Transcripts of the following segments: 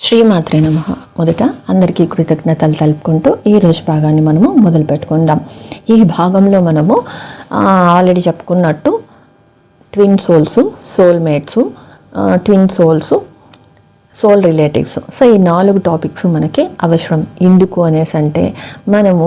శ్రీమాత్రే నమ. మొదట అందరికీ కృతజ్ఞతలు తెలుపుకుంటూ ఈ రోజు భాగాన్ని మనము మొదలు పెట్టుకుందాం. ఈ భాగంలో మనము ఆల్రెడీ చెప్పుకున్నట్టు twin souls soulmates twin souls soul relatives. So ఈ నాలుగు టాపిక్స్ మనకి అవసరం. ఎందుకు అనేసి అంటే మనము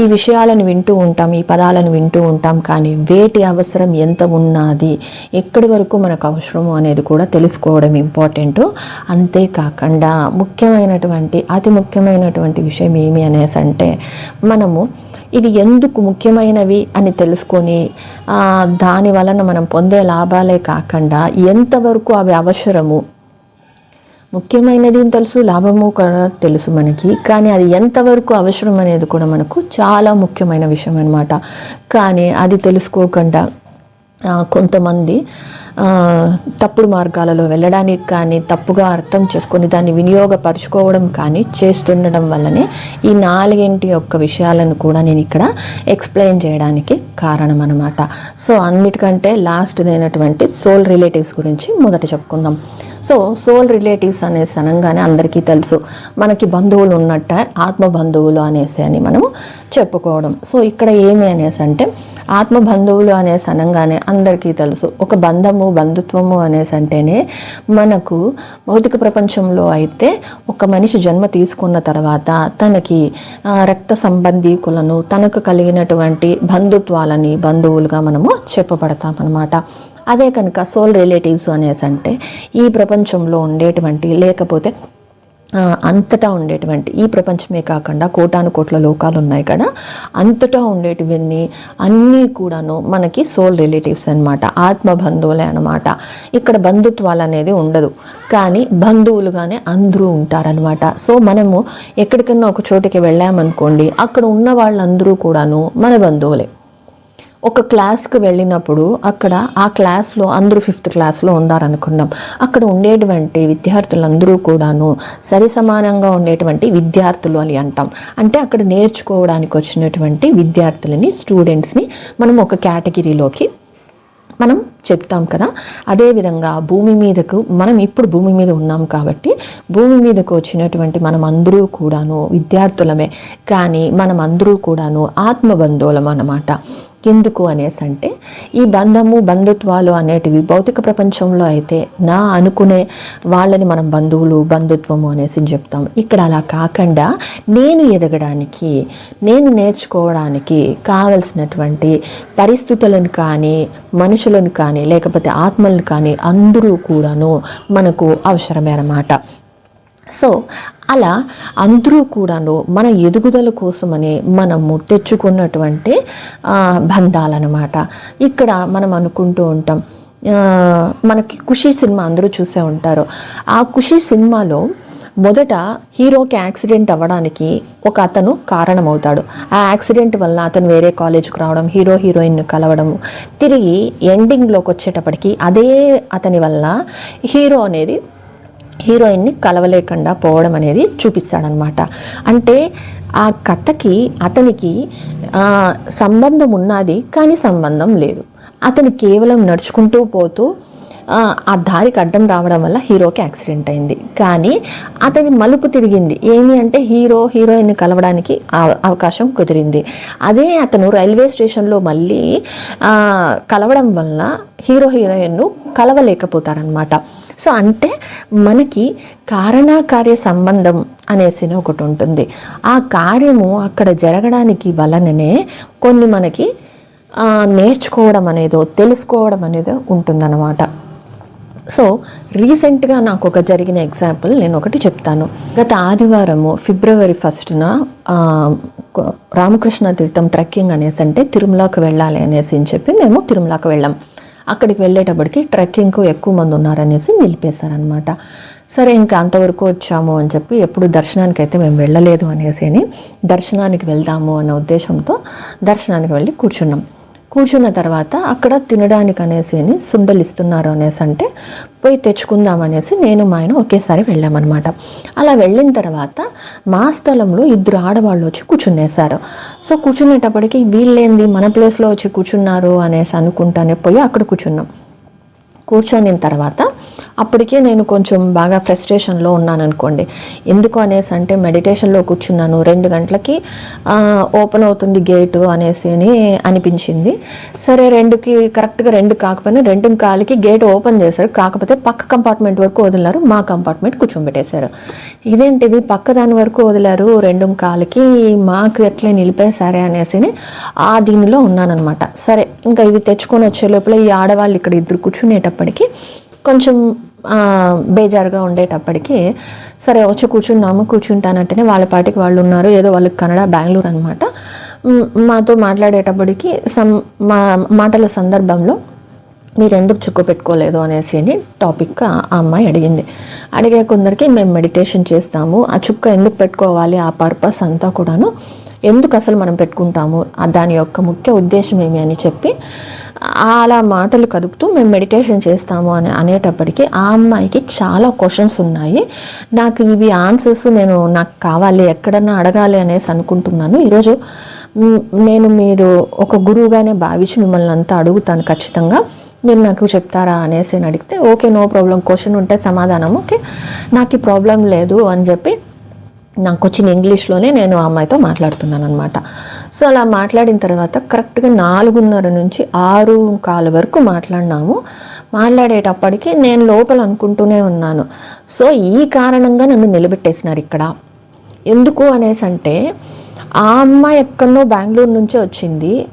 ఈ విషయాలను వింటూ ఉంటాం ఈ పదాలను వింటూ ఉంటాం కానీ వేటి అవసరం ఎంత ఉన్నది ఎక్కడి వరకు మనకు అవసరము అనేది కూడా తెలుసుకోవడం ఇంపార్టెంట్. అంతేకాకుండా ముఖ్యమైనటువంటి అతి ముఖ్యమైనటువంటి విషయం ఏమి అనేసి అంటే మనము ఇవి ఎందుకు ముఖ్యమైనవి అని తెలుసుకొని దాని వలన మనం పొందే లాభాలే కాకుండా ఎంతవరకు అవి అవసరము ముఖ్యమైనది తెలుసు లాభము కూడా తెలుసు మనకి. కానీ అది ఎంతవరకు అవసరం అనేది కూడా మనకు చాలా ముఖ్యమైన విషయం అనమాట కానీ అది తెలుసుకోకుండా కొంతమంది తప్పుడు మార్గాలలో వెళ్ళడానికి కానీ తప్పుగా అర్థం చేసుకొని దాన్ని వినియోగపరుచుకోవడం కానీ చేస్తుండడం వల్లనే ఈ నాలుగింటి యొక్క విషయాలను కూడా నేను ఇక్కడ ఎక్స్ప్లెయిన్ చేయడానికి కారణం అనమాట సో అన్నిటికంటే లాస్ట్ అయినటువంటి సోల్ రిలేటివ్స్ గురించి మొదట చెప్పుకుందాం. సో సోల్ రిలేటివ్స్ అనేసి అనగానే అందరికీ తెలుసు. మనకి బంధువులు ఉన్నట్ట ఆత్మ బంధువులు అనేసి అని మనము చెప్పుకోవడం. సో ఇక్కడ ఏమి అనేసి అంటే ఆత్మ బంధువులు అనేసి అనగానే అందరికీ తెలుసు. ఒక బంధము బంధుత్వము అనేసి అంటేనే మనకు భౌతిక ప్రపంచంలో అయితే ఒక మనిషి జన్మ తీసుకున్న తర్వాత తనకి రక్త సంబంధీకులను తనకు కలిగినటువంటి బంధుత్వాలని బంధువులుగా మనము చెప్పబడతాం అన్నమాట అదే కనుక సోల్ రిలేటివ్స్ అనేసి అంటే ఈ ప్రపంచంలో ఉండేటువంటి లేకపోతే అంతటా ఉండేటువంటి ఈ ప్రపంచమే కాకుండా కోటాను కోట్ల లోకాలు ఉన్నాయి కదా. అంతటా ఉండేటివన్నీ అన్నీ కూడాను మనకి సోల్ రిలేటివ్స్ అన్నమాట ఆత్మ బంధువులే అనమాట ఇక్కడ బంధుత్వాలు అనేది ఉండదు. కానీ బంధువులుగానే అందరూ ఉంటారనమాట సో మనము ఎక్కడికన్నా ఒక చోటికి వెళ్ళామనుకోండి అక్కడ ఉన్న వాళ్ళందరూ కూడాను మన బంధువులే. ఒక క్లాస్కి వెళ్ళినప్పుడు అక్కడ ఆ క్లాస్లో అందరూ ఫిఫ్త్ క్లాస్లో ఉన్నారనుకున్నాం అక్కడ ఉండేటువంటి విద్యార్థులందరూ కూడాను సరి సమానంగా ఉండేటువంటి విద్యార్థులు అని అంటాం. అంటే అక్కడ నేర్చుకోవడానికి వచ్చినటువంటి విద్యార్థులని స్టూడెంట్స్ని మనం ఒక కేటగిరీలోకి మనం చెప్తాం కదా. అదేవిధంగా భూమి మీదకు మనం ఇప్పుడు భూమి మీద ఉన్నాం కాబట్టి భూమి మీదకు వచ్చినటువంటి మనం అందరూ కూడాను విద్యార్థులమే. కానీ మనం అందరూ కూడాను ఆత్మబంధువులం అన్నమాట ఎందుకు అనేసి అంటే ఈ బంధము బంధుత్వాలు అనేటివి భౌతిక ప్రపంచంలో అయితే నా అనుకునే వాళ్ళని మనం బంధువులు బంధుత్వము అనేసి చెప్తాం. ఇక్కడ అలా కాకుండా నేను ఎదగడానికి నేను నేర్చుకోవడానికి కావలసినటువంటి పరిస్థితులను కానీ మనుషులను కానీ లేకపోతే ఆత్మలను కానీ అందరూ కూడాను మనకు అవసరమే అన్నమాట. సో అలా అందరూ కూడాను మన ఎదుగుదల కోసమని మనము తెచ్చుకున్నటువంటి బంధాలన్నమాట. ఇక్కడ మనం అనుకుంటూ ఉంటాం మనకి ఖుషీ సినిమా అందరూ చూసే ఉంటారు. ఆ ఖుషీ సినిమాలో మొదట హీరోకి యాక్సిడెంట్ అవ్వడానికి ఒక అతను కారణమవుతాడు. ఆ యాక్సిడెంట్ వల్ల అతను వేరే కాలేజ్కి రావడం హీరో హీరోయిన్ కలవడం తిరిగి ఎండింగ్లోకి వచ్చేటప్పటికి అదే అతని వల్ల హీరో అనేది హీరోయిన్ని కలవలేకుండా పోవడం అనేది చూపిస్తాడనమాట. అంటే ఆ కథకి అతనికి సంబంధం ఉన్నది కానీ సంబంధం లేదు. అతను కేవలం నడుచుకుంటూ పోతూ ఆ, దారికి అడ్డం రావడం వల్ల హీరోకి యాక్సిడెంట్ అయింది. కానీ అతని మలుపు తిరిగింది. ఏమి అంటే హీరో హీరోయిన్ కలవడానికి అవకాశం కుదిరింది. అదే అతను రైల్వే స్టేషన్లో మళ్ళీ కలవడం వల్ల హీరో హీరోయిన్ను కలవలేకపోతారనమాట. సో అంటే మనకి కారణాకార్య సంబంధం అనేసి ఒకటి ఉంటుంది. ఆ కార్యము అక్కడ జరగడానికి వలననే కొన్ని మనకి నేర్చుకోవడం అనేదో తెలుసుకోవడం అనేదో ఉంటుందన్నమాట. సో రీసెంట్గా నాకు ఒక జరిగిన ఎగ్జాంపుల్ నేను ఒకటి చెప్తాను. గత ఆదివారము ఫిబ్రవరి ఫస్ట్న రామకృష్ణ తీర్థం ట్రెక్కింగ్ అనేసి అంటే తిరుమలకి వెళ్ళాలి అనేసి అని చెప్పి మేము తిరుమలకు వెళ్ళాం. అక్కడికి వెళ్ళేటప్పటికి ట్రెక్కింగ్కు ఎక్కువ మంది ఉన్నారనేసి నిలిపేశారనమాట సరే ఇంకా అంతవరకు వచ్చాము అని చెప్పి ఎప్పుడు దర్శనానికి అయితే మేము వెళ్ళలేదు అనేసి అని దర్శనానికి వెళ్దాము అనే ఉద్దేశంతో దర్శనానికి వెళ్ళి కూర్చున్నాం. కూర్చున్న తర్వాత అక్కడ తినడానికి అనేసి అని సుండలు ఇస్తున్నారు అనేసి అంటే పోయి తెచ్చుకుందాం అనేసి నేను మా ఆయన ఒకేసారి వెళ్ళామన్నమాట. అలా వెళ్ళిన తర్వాత మా స్థలంలో ఇద్దరు ఆడవాళ్ళు వచ్చి కూర్చునేశారు. సో కూర్చునేటప్పటికి వీళ్ళేంది మన ప్లేస్లో వచ్చి కూర్చున్నారు అనేసి అనుకుంటానే పోయి అక్కడ కూర్చున్నాం. కూర్చొని తర్వాత అప్పటికే నేను కొంచెం బాగా ఫ్రస్ట్రేషన్లో ఉన్నాను అనుకోండి ఎందుకు అనేసి అంటే మెడిటేషన్లో కూర్చున్నాను. రెండు గంటలకి ఓపెన్ అవుతుంది గేటు అనేసి అని అనిపించింది. సరే రెండుకి కరెక్ట్గా రెండు కాకపోయినా రెండు కాలికి గేట్ ఓపెన్ చేశారు. కాకపోతే పక్క కంపార్ట్మెంట్ వరకు వదిలారు. మా కంపార్ట్మెంట్ కూర్చోబెట్టేశారు. ఇదేంటిది? పక్క దాని వరకు వదిలారు. రెండు కాలికి మాకు ఎట్లా నిలిపేశారే అనేసి ఆ దీనిలో ఉన్నానమాట సరే ఇంకా ఇవి తెచ్చుకొని వచ్చే లోపల ఈ ఆడవాళ్ళు ఇక్కడ ఇద్దరు కూర్చునేటప్పటికి కొంచెం బేజారుగా ఉండేటప్పటికి సరే వచ్చి కూర్చున్నాము కూర్చుంటానంటేనే వాళ్ళ పాటికి వాళ్ళు ఉన్నారు. ఏదో వాళ్ళకి కన్నడ బెంగళూరు అనమాట మాతో మాట్లాడేటప్పటికి సమ్ మా మాటల సందర్భంలో మీరు ఎందుకు చుక్క పెట్టుకోలేదు అనేసి అని టాపిక్ ఆ అమ్మాయి అడిగింది. అడిగే కొందరికి మేము మెడిటేషన్ చేస్తాము. ఆ చుక్క ఎందుకు పెట్టుకోవాలి? ఆ పర్పస్ అంతా కూడాను ఎందుకు అసలు మనం పెట్టుకుంటాము? దాని యొక్క ముఖ్య ఉద్దేశం ఏమి అని చెప్పి అలా మాటలు కదుపుతూ మేము మెడిటేషన్ చేస్తాము అని అనేటప్పటికీ ఆ అమ్మాయికి చాలా క్వశ్చన్స్ ఉన్నాయి. నాకు ఇవి ఆన్సర్స్ నేను నాకు కావాలి ఎక్కడన్నా అడగాలి అనేసి అనుకుంటున్నాను. ఈరోజు నేను మీరు ఒక గురువుగానే భావించి మిమ్మల్ని అంతా అడుగుతాను ఖచ్చితంగా. మీరు నాకు చెప్తారా అనేసి అని అడిగితే ఓకే నో ప్రాబ్లం క్వశ్చన్ ఉంటే సమాధానం. ఓకే నాకు ఈ ప్రాబ్లం లేదు అని చెప్పి నాకు వచ్చిన ఇంగ్లీష్లోనే నేను ఆ అమ్మాయితో మాట్లాడుతున్నాను అనమాట సో అలా మాట్లాడిన తర్వాత కరెక్ట్గా నాలుగున్నర నుంచి ఆరు కాలు వరకు మాట్లాడినాము. మాట్లాడేటప్పటికి నేను లోపల అనుకుంటూనే ఉన్నాను. సో ఈ కారణంగా నన్ను నిలబెట్టేసినారు ఇక్కడ. ఎందుకు అనేసి అంటే ఆ అమ్మాయి ఎక్కడనో బెంగళూరు నుంచే వచ్చింది.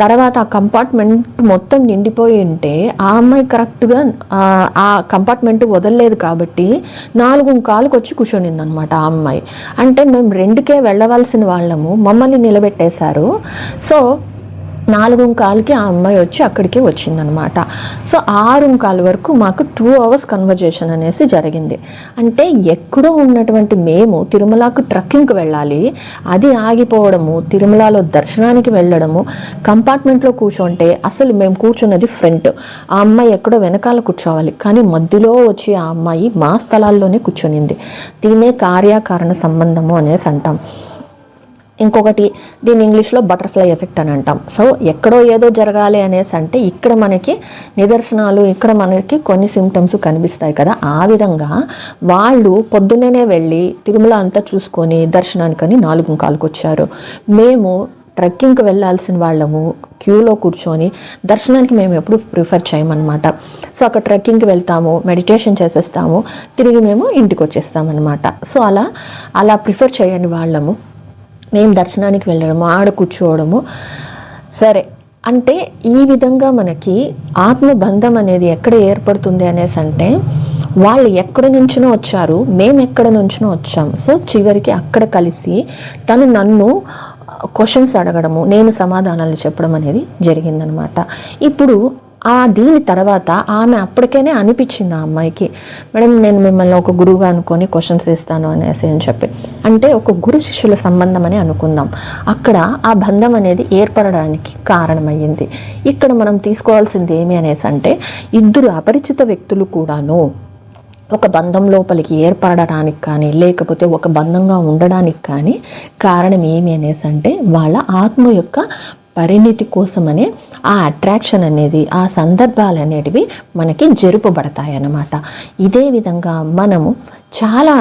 తర్వాత ఆ కంపార్ట్మెంట్ మొత్తం నిండిపోయి ఉంటే ఆ అమ్మాయి కరెక్ట్గా ఆ, ఆ కంపార్ట్మెంట్ వదలలేదు కాబట్టి నాలుగు కాలుకు వచ్చి కూర్చొనింది అనమాట ఆ అమ్మాయి. అంటే మేము రెండుకే వెళ్ళవలసిన వాళ్ళము. మమ్మల్ని నిలబెట్టేశారు. సో నాలుగు కాలుకి ఆ అమ్మాయి వచ్చి అక్కడికి వచ్చిందనమాట. సో ఆరు కాలు వరకు మాకు టూ అవర్స్ కన్వర్జేషన్ అనేసి జరిగింది. అంటే ఎక్కడో ఉన్నటువంటి మేము తిరుమలకు ట్రక్కింగ్కి వెళ్ళాలి అది ఆగిపోవడము తిరుమలలో దర్శనానికి వెళ్ళడము కంపార్ట్మెంట్లో కూర్చుంటే అసలు మేము కూర్చున్నది ఫ్రంట్. ఆ అమ్మాయి ఎక్కడో వెనకాల కూర్చోవాలి కానీ మధ్యలో వచ్చి ఆ అమ్మాయి మా స్థలాల్లోనే కూర్చొనింది. దీనే కార్యకారణ సంబంధము అనేసి అంటాం. ఇంకొకటి దీని ఇంగ్లీష్లో బటర్ఫ్లై ఎఫెక్ట్ అని అంటాం. సో ఎక్కడో ఏదో జరగాలి అనేసి అంటే ఇక్కడ మనకి నిదర్శనాలు ఇక్కడ మనకి కొన్ని సిమ్టమ్స్ కనిపిస్తాయి కదా. ఆ విధంగా వాళ్ళు పొద్దున్నే వెళ్ళి తిరుమల అంతా చూసుకొని దర్శనానికని నాలుగు కాలుకు వచ్చారు. మేము ట్రెక్కింగ్కి వెళ్ళాల్సిన వాళ్ళము క్యూలో కూర్చొని దర్శనానికి మేము ఎప్పుడు ప్రిఫర్ చేయమన్నమాట. సో అక్కడ ట్రెక్కింగ్కి వెళ్తాము మెడిటేషన్ చేసేస్తాము తిరిగి మేము ఇంటికి వచ్చేస్తామన్నమాట. సో అలా అలా ప్రిఫర్ చేయని వాళ్ళము మేము దర్శనానికి వెళ్ళడము ఆడ కూర్చోవడము. సరే అంటే ఈ విధంగా మనకి ఆత్మబంధం అనేది ఎక్కడ ఏర్పడుతుంది అనేసి అంటే వాళ్ళు ఎక్కడ నుంచినో వచ్చారు మేము ఎక్కడ నుంచినో వచ్చాము. సో చివరికి అక్కడ కలిసి తను నన్ను క్వశ్చన్స్ అడగడము నేను సమాధానాలు చెప్పడం అనేది జరిగిందనమాట. ఇప్పుడు ఆ దీని తర్వాత ఆమె అప్పటికేనే అనిపించింది ఆ అమ్మాయికి మేడం నేను మిమ్మల్ని ఒక గురువుగా అనుకొని క్వశ్చన్స్ ఇస్తాను అనేసి అని చెప్పి. అంటే ఒక గురు శిష్యుల సంబంధం అని అనుకుందాం. అక్కడ ఆ బంధం అనేది ఏర్పడడానికి కారణమయ్యింది. ఇక్కడ మనం తీసుకోవాల్సింది ఏమి అనేసి అంటే ఇద్దరు అపరిచిత వ్యక్తులు కూడాను ఒక బంధం లోపలికి ఏర్పడడానికి కానీ లేకపోతే ఒక బంధంగా ఉండడానికి కానీ కారణం ఏమి అనేసి అంటే వాళ్ళ ఆత్మ యొక్క పరిణితి కోసమనే ఆ అట్రాక్షన్ అనేది ఆ సందర్భాలు అనేటివి మనకి జరుపబడతాయి అన్నమాట. ఇదే విధంగా మనము చాలా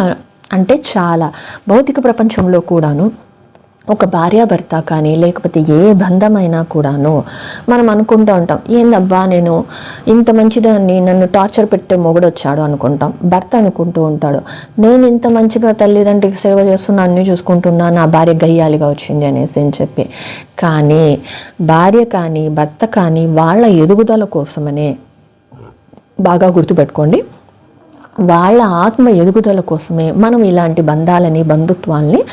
అంటే చాలా భౌతిక ప్రపంచంలో కూడాను ఒక భార్యాభర్త కానీ లేకపోతే ఏ బంధమైనా కూడాను మనం అనుకుంటూ ఉంటాం ఏందబ్బా నేను ఇంత మంచిదాన్ని నన్ను టార్చర్ పెట్టే మొగుడు వచ్చాడు అనుకుంటాం. భర్త అనుకుంటూ ఉంటాడు నేను ఇంత మంచిగా తల్లిదండ్రికి సేవ చేస్తున్నా అన్నీ చూసుకుంటున్నా నా భార్య గయ్యాలిగా వచ్చింది అనేసి అని చెప్పి. కానీ భార్య కానీ భర్త కానీ వాళ్ళ ఎదుగుదల కోసమనే బాగా గుర్తుపెట్టుకోండి. వాళ్ళ ఆత్మ ఎదుగుదల కోసమే మనం ఇలాంటి బంధాలని బంధుత్వాల్ని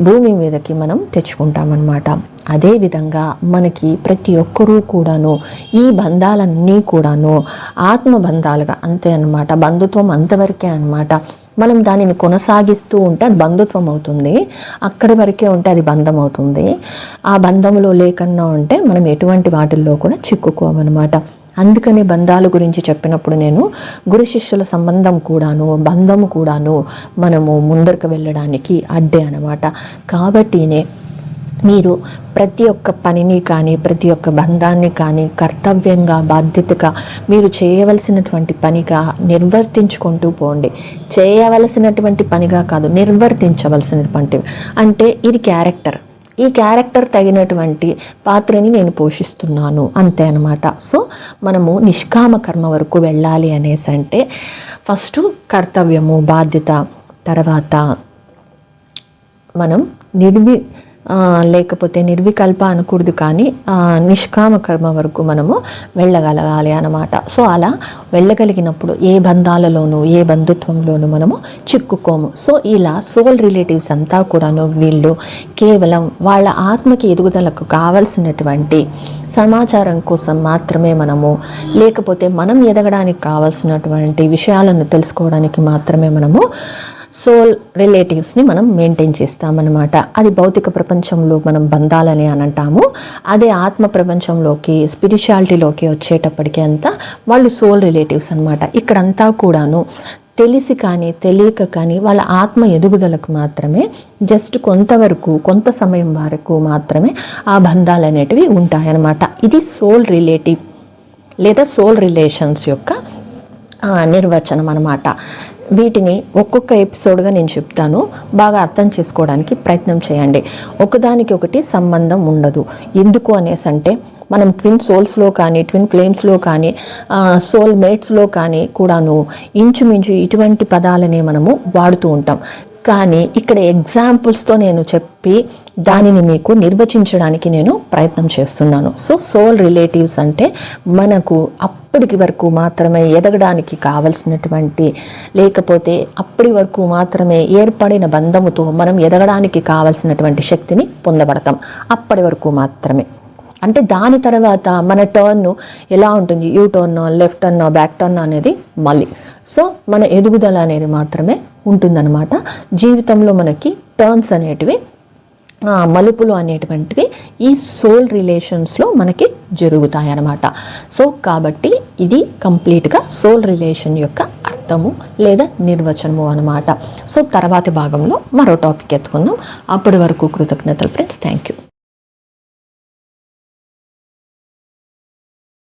భూమి మీదకి మనం తెచ్చుకుంటామన్నమాట. అదేవిధంగా మనకి ప్రతి ఒక్కరూ కూడాను ఈ బంధాలన్నీ కూడాను ఆత్మ బంధాలుగా అంతే అనమాట బంధుత్వం అంతవరకే అనమాట మనం దానిని కొనసాగిస్తూ ఉంటే అది బంధుత్వం అవుతుంది. అక్కడి వరకే ఉంటే అది బంధం అవుతుంది. ఆ బంధంలో లేకన్నా ఉంటే మనం ఎటువంటి వాటిల్లో కూడా చిక్కుకోమన్నమాట. అందుకని బంధాల గురించి చెప్పినప్పుడు నేను గురు శిష్యుల సంబంధం కూడాను బంధము కూడాను మనము ముందరకు వెళ్ళడానికి అడ్డే అనమాట కాబట్టినే మీరు ప్రతి ఒక్క పనిని కానీ ప్రతి ఒక్క బంధాన్ని కానీ కర్తవ్యంగా బాధ్యతగా మీరు చేయవలసినటువంటి పనిగా నిర్వర్తించుకుంటూ పోండి. చేయవలసినటువంటి పనిగా కాదు నిర్వర్తించవలసినటువంటి అంటే ఇది క్యారెక్టర్. ఈ క్యారెక్టర్ తగినటువంటి పాత్రని నేను పోషిస్తున్నాను అంతే అనమాట సో మనము నిష్కామ కర్మ వరకు వెళ్ళాలి అనేసి అంటే ఫస్ట్ కర్తవ్యము బాధ్యత తర్వాత మనం నిర్వి లేకపోతే నిర్వికల్ప అనకూడదు కానీ నిష్కామ కర్మ వరకు మనము వెళ్ళగలగాలి అన్నమాట. సో అలా వెళ్ళగలిగినప్పుడు ఏ బంధాలలోనూ ఏ బంధుత్వంలోనూ మనము చిక్కుకోము. సో ఇలా సోల్ రిలేటివ్స్ అంతా కూడాను వీళ్ళు కేవలం వాళ్ళ ఆత్మకి ఎదుగుదలకు కావలసినటువంటి సమాచారం కోసం మాత్రమే మనము లేకపోతే మనం ఎదగడానికి కావాల్సినటువంటి విషయాలను తెలుసుకోవడానికి మాత్రమే మనము సోల్ రిలేటివ్స్ని మనం మెయింటైన్ చేస్తామన్నమాట. అది భౌతిక ప్రపంచంలో మనం బంధాలని అని అంటాము. అదే ఆత్మ ప్రపంచంలోకి స్పిరిచువాలిటీలోకి వచ్చేటప్పటికి అంతా వాళ్ళు సోల్ రిలేటివ్స్ అనమాట ఇక్కడంతా కూడాను తెలిసి కానీ తెలియక కానీ వాళ్ళ ఆత్మ ఎదుగుదలకు మాత్రమే జస్ట్ కొంతవరకు కొంత సమయం వరకు మాత్రమే ఆ బంధాలు అనేటివి ఉంటాయన్నమాట. ఇది సోల్ రిలేటివ్ లేదా సోల్ రిలేషన్స్ యొక్క నిర్వచనం అనమాట వీటిని ఒక్కొక్క ఎపిసోడ్గా నేను చెప్తాను. బాగా అర్థం చేసుకోవడానికి ప్రయత్నం చేయండి. ఒకదానికి ఒకటి సంబంధం ఉండదు. ఎందుకు అనేసి అంటే మనం ట్విన్ సోల్స్లో కానీ ట్విన్ ఫ్లేమ్స్లో కానీ సోల్ మేట్స్లో కానీ కూడాను ఇంచుమించు ఇటువంటి పదాలనే మనము వాడుతూ ఉంటాం. కానీ ఇక్కడ ఎగ్జాంపుల్స్తో నేను చెప్పి దానిని మీకు నిర్వచించడానికి నేను ప్రయత్నం చేస్తున్నాను. సో సోల్ రిలేటివ్స్ అంటే మనకు అప్పటికి వరకు మాత్రమే ఎదగడానికి కావలసినటువంటి లేకపోతే అప్పటి వరకు మాత్రమే ఏర్పడిన బంధముతో మనం ఎదగడానికి కావలసినటువంటి శక్తిని పొందబడతాం. అప్పటి వరకు మాత్రమే. అంటే దాని తర్వాత మన టర్న్ ఎలా ఉంటుంది? U turn left turn back turn అనేది మళ్ళీ. సో మన ఎదుగుదల అనేది మాత్రమే ఉంటుందన్నమాట. జీవితంలో మనకి టర్న్స్ అనేటివి మలుపులు అనేటువంటివి ఈ సోల్ రిలేషన్స్లో మనకి జరుగుతాయి అన్నమాట సో కాబట్టి ఇది కంప్లీట్గా సోల్ రిలేషన్ యొక్క అర్థము లేదా నిర్వచనము అనమాట సో తర్వాతి భాగంలో మరో టాపిక్ ఎత్తుకుందాం. అప్పటి వరకు కృతజ్ఞతలు ఫ్రెండ్స్ థ్యాంక్ యూ